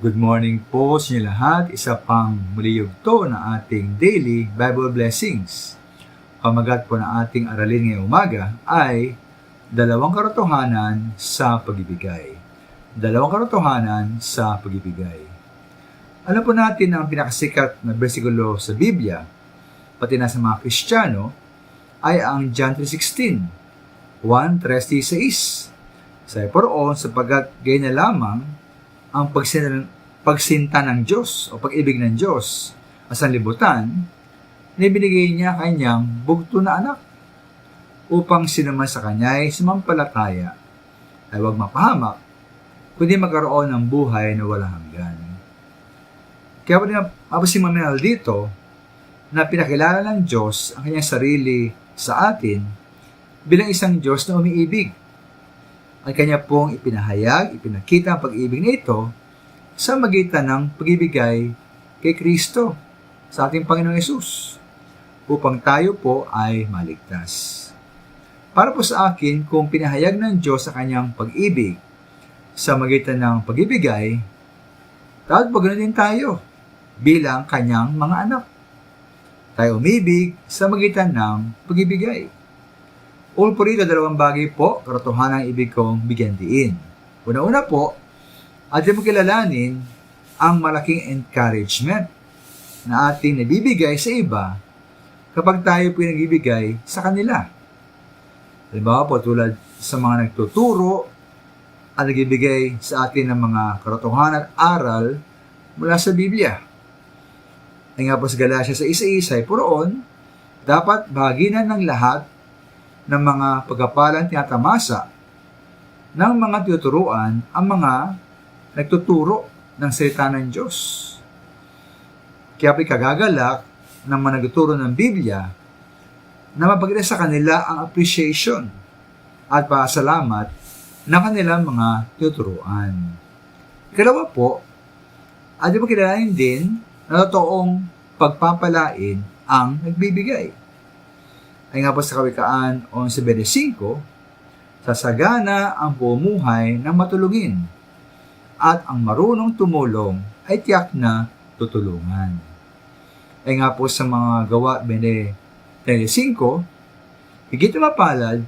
Good morning po sa inyo lahat. Isa pang muli yugto na ating daily Bible blessings. Pamagat po na ating aralin ngayong umaga ay dalawang katotohanan sa pagibigay. Dalawang katotohanan sa pagibigay. Alam po natin na ang pinakasikat na bersikulo sa Biblia, pati na sa mga Kristiyano, ay ang John 3.16, 1.36. Sa poroon, sapagkat gay na lamang ang pagsin- pagsinta ng Diyos o pag-ibig ng Diyos at sa libutan, nibinigay niya kanyang bugto na anak upang sinuman sa kanya ay sumampalataya ay huwag mapahamak, kundi magkaroon ng buhay na walang hanggan. Kaya pa rin mapasin maminal dito na pinakilala ng Diyos ang kanyang sarili sa atin bilang isang Diyos na umiibig ang kanya pong ipinahayag, ipinakita ang pag-ibig na ito sa magitan ng pagibigay kay Kristo sa ating Panginoong Yesus upang tayo po ay maligtas. Para po sa akin, kung pinahayag ng Diyos sa kanyang pag-ibig sa magitan ng pagibigay, dapat ganun din tayo bilang kanyang mga anak. Tayo umibig sa magitan ng pagibigay. All po rito, dalawang bagay po, katotohanan ang ibig kong bigyan diin. Una-una po, atin mo kilalanin ang malaking encouragement na ating nabibigay sa iba kapag tayo po nagbibigay sa kanila. Halimbawa po, tulad sa mga nagtuturo at nagbibigay sa atin ng mga katotohanan at aral mula sa Biblia. Ay nga po sa Galatia sa isa-isa ay puroon, dapat bahaginan ng lahat ng mga pagkapalang tinatamasa ng mga tinuturuan ang mga nagtuturo ng salita ng Diyos. Kaya po'y kagagalak ng mga nagtuturo ng Biblia na mapagkita sa kanila ang appreciation at pasalamat ng kanilang mga tinuturuan. Ikalawa po, at mo kilalanin din na totoong pagpapalain ang nagbibigay ay nga po sa Kawikaan 11.25, sasagana ang bumuhay ng matulungin at ang marunong tumulong ay tiyak na tutulungan. Ay nga po sa mga gawa 20.35, higit mapalad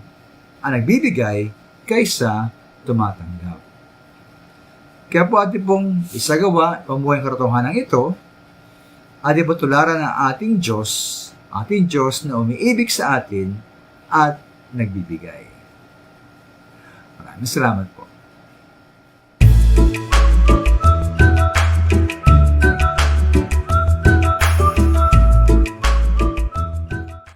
ang nagbibigay kaysa tumatanggap. Kaya po ating pong isagawa, pamuhay ng katotohanan ito, ating po tularan ng ating Diyos ating Diyos na umiibig sa atin at nagbibigay. Maraming salamat po.